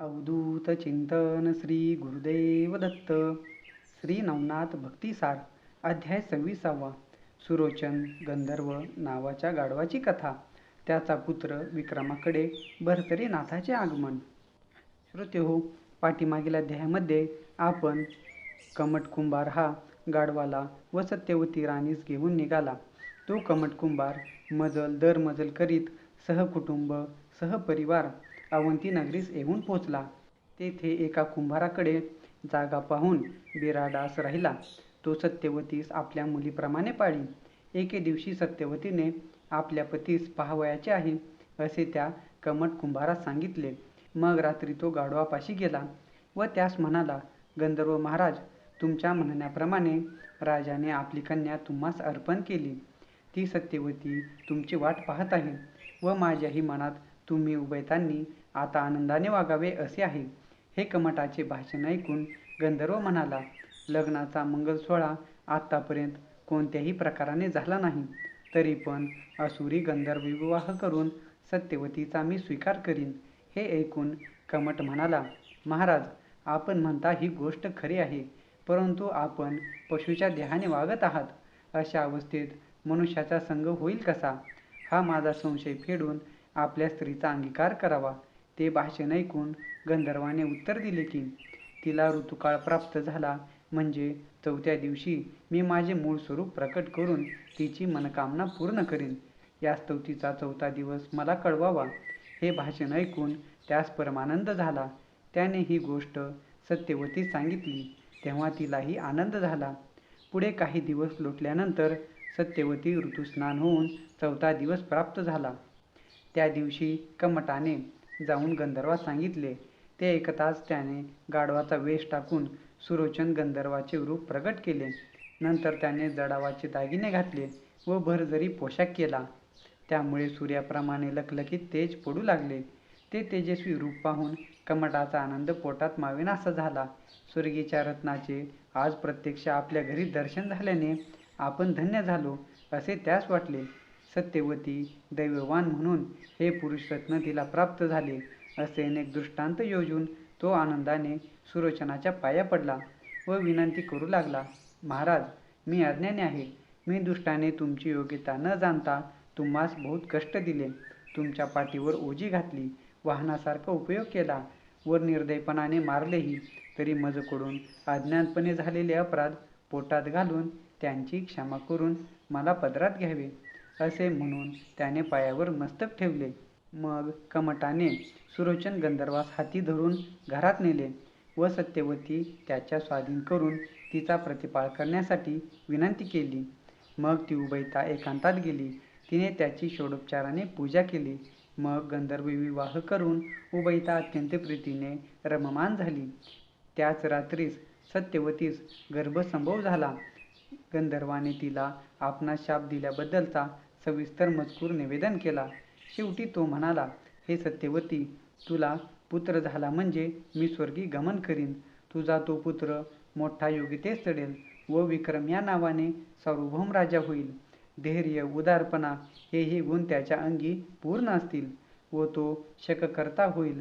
अवधूत चिंतन श्री गुरुदेव दत्त श्री नवनाथ भक्तिसार अध्याय सव्वीसावा. सुरोचन गंधर्व नावाच्या गाढवाची कथा. त्याचा पुत्र विक्रमाकडे भरतरी नाथाचे आगमन. श्रोते हो पाठीमागील अध्यायामध्ये आपण कमटकुंभार हा गाढवाला व सत्यवती राणीस घेऊन निघाला. तो कमटकुंभार मजल दर मजल करीत सहकुटुंब सहपरिवार अवंती नगरीस येऊन पोचला तेथे एका कुंभाराकडे जागा पाहून बिराडास राहिला. तो सत्यवतीस आपल्या मुलीप्रमाणे पाळी. एके दिवशी सत्यवतीने आपल्या पतीस पाहावयाचे आहे असे त्या कमट कुंभारास सांगितले. मग रात्री तो गाढवापाशी गेला व त्यास म्हणाला गंधर्व महाराज तुमच्या म्हणण्याप्रमाणे राजाने आपली कन्या तुम्हास अर्पण केली. ती सत्यवती तुमची वाट पाहत आहे व माझ्याही मनात तुम्ही उभयतांनी आता आनंदाने वागावे असे आहे. हे कमटाचे भाषण ऐकून गंधर्व म्हणाला लग्नाचा मंगल सोहळा आत्तापर्यंत कोणत्याही प्रकाराने झाला नाही. तरी पण असुरी गंधर्व विवाह करून सत्यवतीचा मी स्वीकार करीन. हे ऐकून कमट म्हणाला महाराज आपण म्हणता ही गोष्ट खरी आहे परंतु आपण पशुच्या देहाने वागत आहात. अशा अवस्थेत मनुष्याचा संग होईल कसा? हा माझा संशय फेडून आपल्या स्त्रीचा अंगीकार करावा. ते भाषण ऐकून गंधर्वाने उत्तर दिले की तिला ऋतुकाळ प्राप्त झाला. म्हणजे चौथ्या दिवशी मी माझे मूळ स्वरूप प्रकट करून तिची मनकामना पूर्ण करीन. या स्तुतीचा चौथा दिवस मला कळवावा. हे भाषण ऐकून त्यास परमानंद झाला. त्याने ही गोष्ट सत्यवती सांगितली. तेव्हा तिलाही आनंद झाला. पुढे काही दिवस लोटल्यानंतर सत्यवती ऋतुस्नान होऊन चौथा दिवस प्राप्त झाला. त्या दिवशी कमटाने जाऊन गंधर्वास सांगितले. ते ऐकताच त्याने गाढवाचा वेश टाकून सुरोचन गंधर्वाचे रूप प्रगट केले. नंतर त्याने जडावाचे दागिने घातले व भरजरी पोशाख केला. त्यामुळे सूर्याप्रमाणे लखलखीत तेज पडू लागले. ते तेजस्वी रूप पाहून कमटाचा आनंद पोटात मावेनासा झाला. स्वर्गीच्या रत्नाचे आज प्रत्यक्ष आपल्या घरी दर्शन झाल्याने आपण धन्य झालो असे त्यास वाटले. सत्यवती दैववान म्हणून हे पुरुष रत्न तिला प्राप्त झाले असे अनेक दृष्टांत योजून तो आनंदाने सुरोचनाच्या पाया पडला व विनंती करू लागला महाराज मी अज्ञानी आहे. मी दुष्टाने तुमची योग्यता न जाणता तुम्हास बहुत कष्ट दिले. तुमच्या पाठीवर ओजी घातली वाहनासारखा उपयोग केला व निर्दयपणाने मारलेही. तरी मजकडून अज्ञानपणे झालेले अपराध पोटात घालून त्यांची क्षमा करून मला पदरात घ्यावे. असे म्हणून त्याने पायावर मस्तक ठेवले. मग कमटाने सुरोचन गंधर्वास हाती धरून घरात नेले व सत्यवती त्याच्या स्वाधीन करून तिचा प्रतिपाळ करण्यासाठी विनंती केली. मग ती उभयता एकांतात गेली. तिने त्याची षोडोपचाराने पूजा केली. मग गंधर्व विवाह करून उभयता अत्यंत प्रीतीने रममान झाली. त्याच रात्रीस सत्यवतीस गर्भसंभव झाला. गंधर्वाने तिला आपणास शाप दिल्याबद्दलचा सविस्तर मजकूर निवेदन केला. शेवटी तो म्हणाला हे सत्यवती तुला पुत्र झाला म्हणजे मी स्वर्गी गमन करीन. तुझा तो पुत्र मोठा योगितेस चढेल व विक्रम या नावाने सार्वभौम राजा होईल. धैर्य उदारपणा हेही गुण त्याच्या अंगी पूर्ण असतील व तो शककर्ता होईल.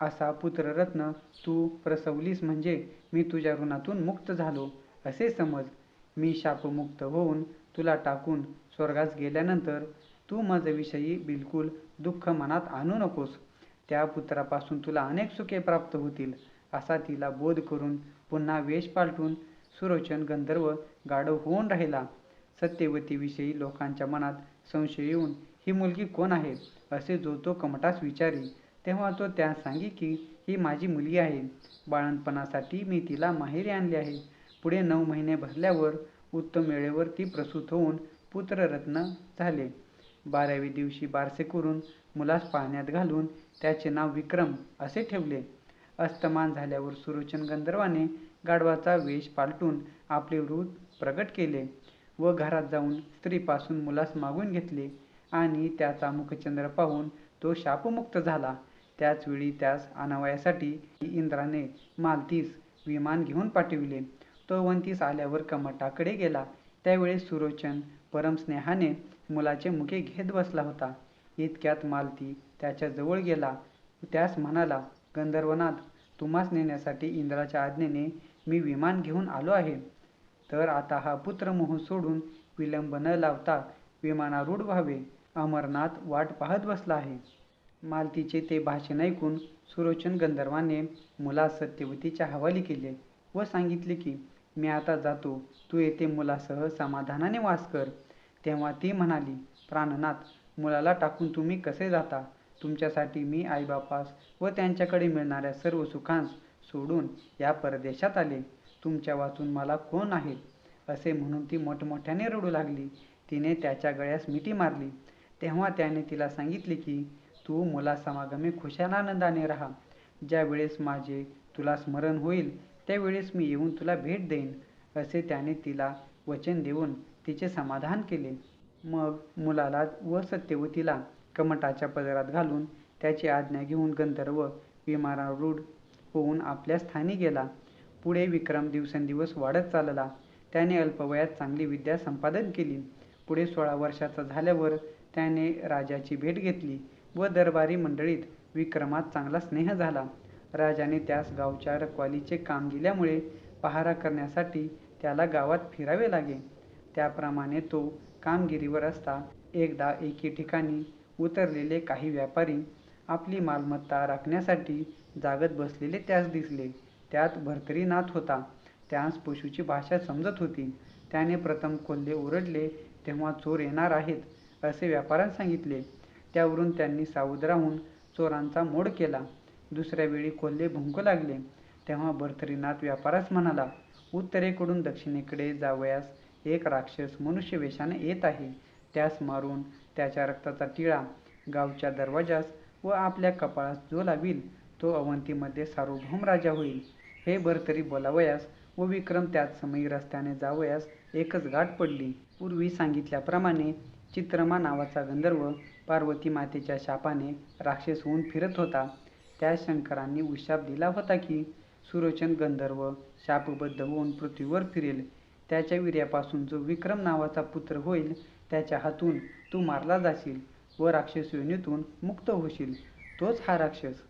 असा पुत्ररत्न तू प्रसवलीस म्हणजे मी तुझ्या ऋणातून मुक्त झालो. असे समज. मी शापमुक्त होऊन तुला टाकून स्वर्गास गेल्यानंतर तू माझ्याविषयी बिलकुल दुःख मनात आणू नकोस. त्या पुत्रापासून तुला अनेक सुखे प्राप्त होतील असा तिला बोध करून पुन्हा वेश पालटून सुरोचन गंधर्व गाढव होऊन राहिला. सत्यवतीविषयी लोकांच्या मनात संशय येऊन ही मुलगी कोण आहे? असे जो तो कमटास विचारी तेव्हा तो त्या सांगी की ही माझी मुलगी आहे. बाळणपणासाठी मी तिला माहेरी आणली आहे. पुढे नऊ महिने भरल्यावर उत्तम वेळेवर ती प्रसूत होऊन पुत्ररत्न झाले. बारावी दिवशी बारसे करून मुलास पाण्यात घालून त्याचे नाव विक्रम असे ठेवले. अस्तमान झाल्यावर सुरोचन गंधर्वाने गाढवाचा वेश पालटून आपले वृत प्रगट केले व घरात जाऊन स्त्रीपासून मुलास मागून घेतले आणि त्याचा मुखचंद्र पाहून तो शापमुक्त झाला. त्याच वेळी त्यास आणावयासाठी इंद्राने मालतीस विमान घेऊन पाठविले. तो वंतीस आल्यावर कमटाकडे गेला. त्यावेळी सुरोचन परमस्नेहाने मुलाचे मुखे घेत बसला होता. इतक्यात मालती त्याच्याजवळ गेला. त्यास म्हणाला गंधर्वनाथ तुम्हास नेण्यासाठी इंद्राच्या आज्ञेने मी विमान घेऊन आलो आहे. तर आता हा पुत्रमोह सोडून विलंब न लावता विमानारूढ व्हावे. अमरनाथ वाट पाहत बसला आहे. मालतीचे ते भाषण ऐकून सुरोचन गंधर्वाने मुलास सत्यवतीच्या हवाली केले व सांगितले की मी आता जातो. तू येथे मुलासह समाधानाने वास कर. तेव्हा ती म्हणाली प्राणनाथ मुलाला टाकून तुम्ही कसे जाता? तुमच्यासाठी मी आईबापास व त्यांच्याकडे मिळणाऱ्या सर्व सुखांस सोडून या परदेशात आले. तुमच्या वाचून मला कोण आहे? असे म्हणून ती मोठमोठ्याने रडू लागली. तिने त्याच्या गळ्यास मिठी मारली. तेव्हा त्याने तिला सांगितले की तू मुला समागमे खुशालानंदाने राहा. ज्या वेळेस माझे तुला स्मरण होईल त्यावेळेस मी येऊन तुला भेट देईन. असे त्याने तिला वचन देऊन तिचे समाधान केले. मग मुलाला व सत्यवतीला कमटाच्या पदरात घालून त्याची आज्ञा घेऊन गंधर्व विमानारूढ होऊन आपल्या स्थानी गेला. पुढे विक्रम दिवसेंदिवस वाढत चालला. त्याने अल्पवयात चांगली विद्या संपादन केली. पुढे सोळा वर्षाचा झाल्यावर त्याने राजाची भेट घेतली व दरबारी मंडळीत विक्रमात चांगला स्नेह झाला. राजाने त्यास गावच्या रखवालीचे काम दिल्यामुळे पहारा करण्यासाठी त्याला गावात फिरावे लागे. त्याप्रमाणे तो कामगिरीवर असता. एकदा एके ठिकाणी उतरलेले काही व्यापारी आपली मालमत्ता राखण्यासाठी जागत बसलेले त्यास दिसले. त्यात भरतरीनाथ होता. त्यास पशुची भाषा समजत होती. त्याने प्रथम कोल्हे ओरडले तेव्हा चोर येणार आहेत असे व्यापाऱ्यांना सांगितले. त्यावरून त्यांनी सावध राहून चोरांचा मोड केला. दुसऱ्या वेळी कोल्हे भुंकू लागले. तेव्हा भर्तरीनाथ व्यापारास म्हणाला उत्तरेकडून दक्षिणेकडे जावयास एक राक्षस मनुष्य वेशाने येत आहे. त्यास मारून त्याच्या रक्ताचा टिळा गावच्या दरवाजास व आपल्या कपाळास जो लावील तो अवंतीमध्ये सार्वभौम राजा होईल. हे भरतरी बोलावयास व विक्रम त्याच समयी रस्त्याने जावयास एकच गाठ पडली. पूर्वी सांगितल्याप्रमाणे चित्रमा नावाचा गंधर्व पार्वती मातेच्या शापाने राक्षस होऊन फिरत होता. त्या शंकरांनी उशाप दिला होता की सुरोचन गंधर्व शापबद्ध होऊन पृथ्वीवर फिरेल. त्याच्या वीर्यापासून जो विक्रम नावाचा पुत्र होईल त्याच्या हातून तू मारला जाशील व राक्षस योनीतून मुक्त होशील. तोच हा राक्षस.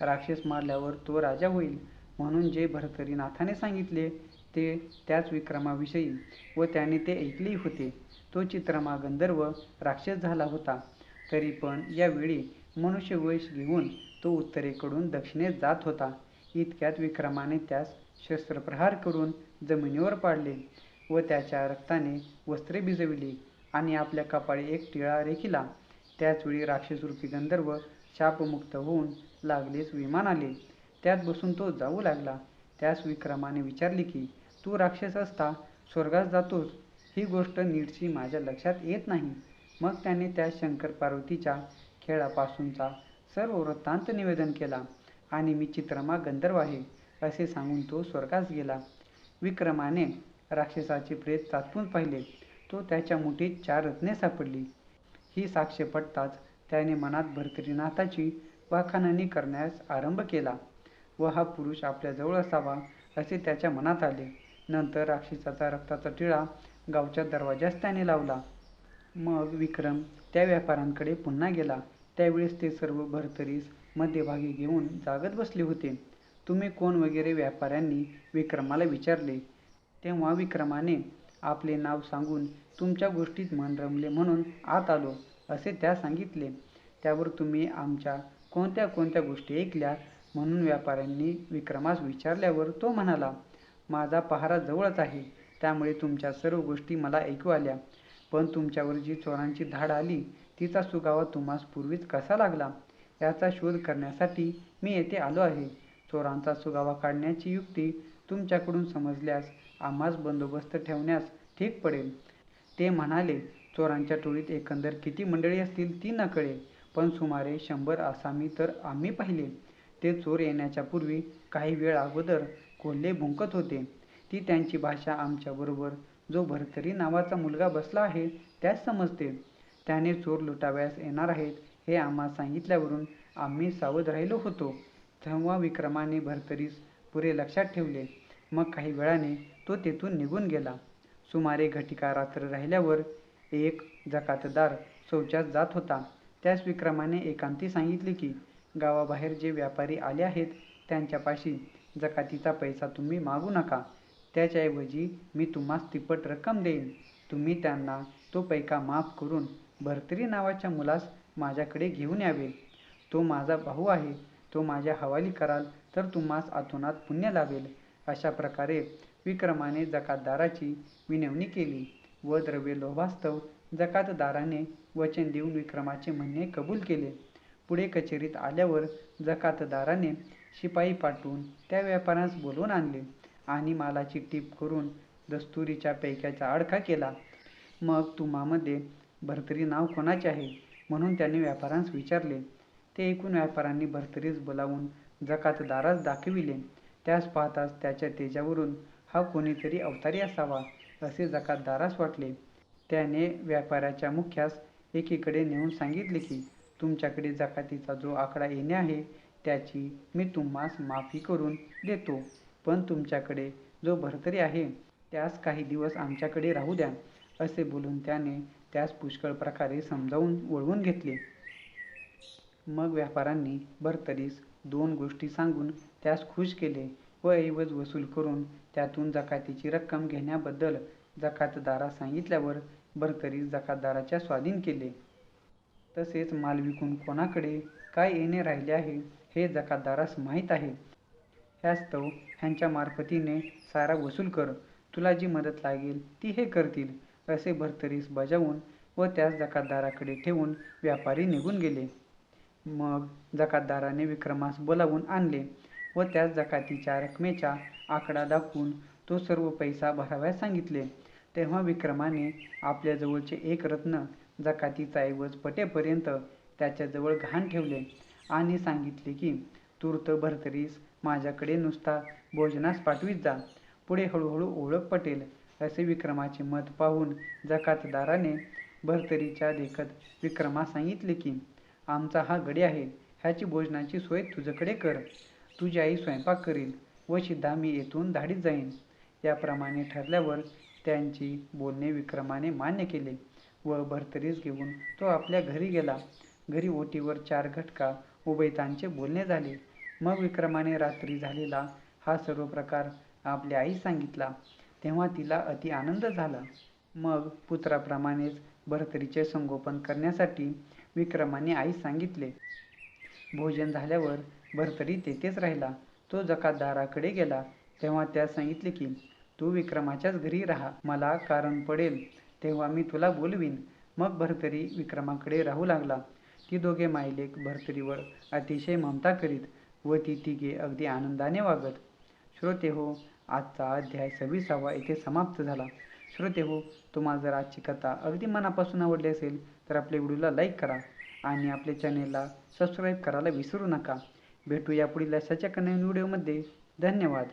राक्षस मारल्यावर तो राजा होईल. म्हणून जे भरतरीनाथाने सांगितले ते त्याच विक्रमाविषयी व त्याने ते ऐकलेही होते. तो चित्रमा गंधर्व राक्षस झाला होता. तरी पण यावेळी मनुष्यवेश घेऊन तो उत्तरेकडून दक्षिणेत जात होता. इतक्यात विक्रमाने त्यास शस्त्रप्रहार करून जमिनीवर पाडले व त्याच्या रक्ताने वस्त्रे भिजविली आणि आपल्या कपाळी एक टिळा रेखिला. त्याचवेळी राक्षसरूपी गंधर्व शापमुक्त होऊन लागलेच विमान आले. त्यात बसून तो जाऊ लागला. त्यास विक्रमाने विचारले की तू राक्षस असता स्वर्गास जातोस. ही गोष्ट नीटशी माझ्या लक्षात येत नाही. मग त्याने त्या शंकर पार्वतीच्या खेळापासूनचा सर्व वृत्तांत निवेदन केला. आणि मी चित्रमा गंधर्व आहे असे सांगून तो स्वर्गास गेला. विक्रमाने राक्षसाचे प्रेत तात्पून पाहिले. तो त्याच्या मुठीत चार रत्ने सापडली. ही साक्ष पटताच त्याने मनात भरतरीनाथाची वाखाणणी करण्यास आरंभ केला. व हा पुरुष आपल्याजवळ असावा असे त्याच्या मनात आले. नंतर राक्षसाचा रक्ताचा टिळा गावच्या दरवाजास त्याने लावला. मग विक्रम त्या व्यापाऱ्यांकडे पुन्हा गेला. त्यावेळेस ते सर्व भरतरीस मध्यभागी घेऊन जागत बसले होते. तुम्ही कोण वगैरे व्यापाऱ्यांनी विक्रमाला विचारले? तेव्हा विक्रमाने आपले नाव सांगून तुमच्या गोष्टीत मन रमले म्हणून आत आलो असे त्या सांगितले. त्यावर तुम्ही आमच्या कोणत्या कोणत्या गोष्टी ऐकल्या म्हणून व्यापाऱ्यांनी विक्रमास विचारल्यावर तो म्हणाला माझा पहारा जवळच आहे त्यामुळे तुमच्या सर्व गोष्टी मला ऐकू आल्या. पण तुमच्यावर जी चोरांची धाड आली तिचा सुगावा तुम्हास पूर्वीच कसा लागला? याचा शोध करण्यासाठी मी येथे आलो आहे. चोरांचा सुगावा काढण्याची युक्ती तुमच्याकडून समजल्यास आम्हास बंदोबस्त ठेवण्यास ठीक पडेल. ते म्हणाले चोरांच्या टोळीत एकंदर किती मंडळी असतील ती न कळेल पण सुमारे शंभर आसामी तर आम्ही पाहिले. ते चोर येण्याच्या पूर्वी काही वेळ अगोदर कोल्हे भुंकत होते. ती त्यांची भाषा आमच्याबरोबर जो भरतरी नावाचा मुलगा बसला आहे त्यास समजते. त्याने चोर लुटाव्यास येणार आहेत हे आम्हा सांगितल्यावरून आम्ही सावध राहिलो होतो. तेव्हा विक्रमाने भरतरीस पुरे लक्षात ठेवले. मग काही वेळाने तो तेथून निघून गेला. सुमारे घटिका रात्र राहिल्यावर एक जकातदार शौचास जात होता. त्यास विक्रमाने एकांती सांगितले की गावाबाहेर जे व्यापारी आले आहेत त्यांच्यापाशी जकातीचा पैसा तुम्ही मागू नका. त्याच्याऐवजी मी तुम्हास तिप्पट रक्कम देईन. तुम्ही त्यांना तो पैका माफ करून भरतरी नावाच्या मुलास माझ्याकडे घेऊन यावे. तो माझा भाऊ आहे. तो माझ्या हवाली कराल तर तुम्हास आतोनात पुण्य लाभेल अशा प्रकारे विक्रमाने जकातदाराची विनवणी केली. व द्रव्य लोभास्तव जकातदाराने वचन देऊन विक्रमाचे म्हणणे कबूल केले. पुढे कचेरीत आल्यावर जकातदाराने शिपाई पाठवून त्या व्यापाऱ्यास बोलवून आणले आणि मालाची टीप करून दस्तुरीच्या पैक्याचा आडखा केला. मग तुम्हामध्ये भरतरी नाव कोणाचे आहे? म्हणून त्याने व्यापाऱ्यांस विचारले. ते ऐकून व्यापाऱ्यांनी भरतरीस बोलावून जकातदारास दाखविले. त्यास पाहताच त्याच्या तेजावरून हा कोणीतरी अवतारी असावा असे जकातदारास वाटले. त्याने व्यापाऱ्याच्या मुख्यास एकीकडे नेऊन सांगितले की तुमच्याकडे जकातीचा जो आकडा येणे आहे त्याची मी तुम्हास माफी करून देतो. पण तुमच्याकडे जो भरतरी आहे त्यास काही दिवस आमच्याकडे राहू द्या असे बोलून त्याने त्यास पुष्कळ प्रकारे समजावून वळवून घेतले. मग व्यापाऱ्यांनी भरतरीस दोन गोष्टी सांगून त्यास खुश केले व ऐवज वसूल करून त्यातून जकातीची रक्कम घेण्याबद्दल जकातदारास सांगितल्यावर भरतरीस जकातदाराच्या स्वाधीन केले. तसेच माल विकून कोणाकडे काय येणे राहिले आहे हे जकातदारास माहीत आहे. ह्यास्तव ह्यांच्या मार्फतीने सारा वसूल कर तुला जी मदत लागेल ती हे करतील. असे भरतरीस बजावून व त्यास जकातदाराकडे ठेवून व्यापारी निघून गेले. मग जकातदाराने विक्रमास बोलावून आणले व त्यास जकातीच्या रकमेचा आकडा दाखवून तो सर्व पैसा भराव्यास सांगितले. तेव्हा विक्रमाने आपल्याजवळचे एक रत्न जकातीचा ऐवज पटेपर्यंत त्याच्याजवळ घाण ठेवले आणि सांगितले की तूर्त भरतरीस माझ्याकडे नुसता भोजनास पाठवीत जा. पुढे हळूहळू ओळख पटेल. असे विक्रमाचे मत पाहून जकातदाराने भरतरीच्या देखत विक्रमास सांगितले की आमचा हा गडी आहे ह्याची भोजनाची सोय तुझ्याकडे कर. तुझी आई स्वयंपाक करील व सिद्धा मी येथून धाडीत जाईन. याप्रमाणे ठरल्यावर त्यांची बोलणे विक्रमाने मान्य केले व भरतरीस घेऊन तो आपल्या घरी गेला. घरी ओटीवर चार घटका उभयतांचे बोलणे झाले. मग विक्रमाने रात्री झालेला हा सर्व प्रकार आपल्या आई सांगितला. तेव्हा तिला अति आनंद झाला. मग पुत्राप्रमाणेच भरतरीचे संगोपन करण्यासाठी विक्रमाने आई सांगितले भोजन झाल्यावर भरतरी तेथेच राहिला. तो जकातदाराकडे गेला. तेव्हा त्यास सांगितले की तू विक्रमाच्याच घरी राहा. मला कारण पडेल. तेव्हा मी तुला बोलवीन. मग भरतरी विक्रमाकडे राहू लागला. ती दोघे मायलेक भरतरीवर अतिशय ममता करीत व ती तिघे अगदी आनंदाने वागत श्रोते हो आजचा अध्याय सव्वीसावा येथे समाप्त झाला. श्रोते हो तुम्हाला जर आजची कथा अगदी मनापासून आवडली असेल तर आपल्या व्हिडिओला लाईक करा आणि आपल्या चॅनेलला सबस्क्राईब करायला विसरू नका. भेटू यापुढील अशाच्या नवीन व्हिडिओमध्ये. धन्यवाद.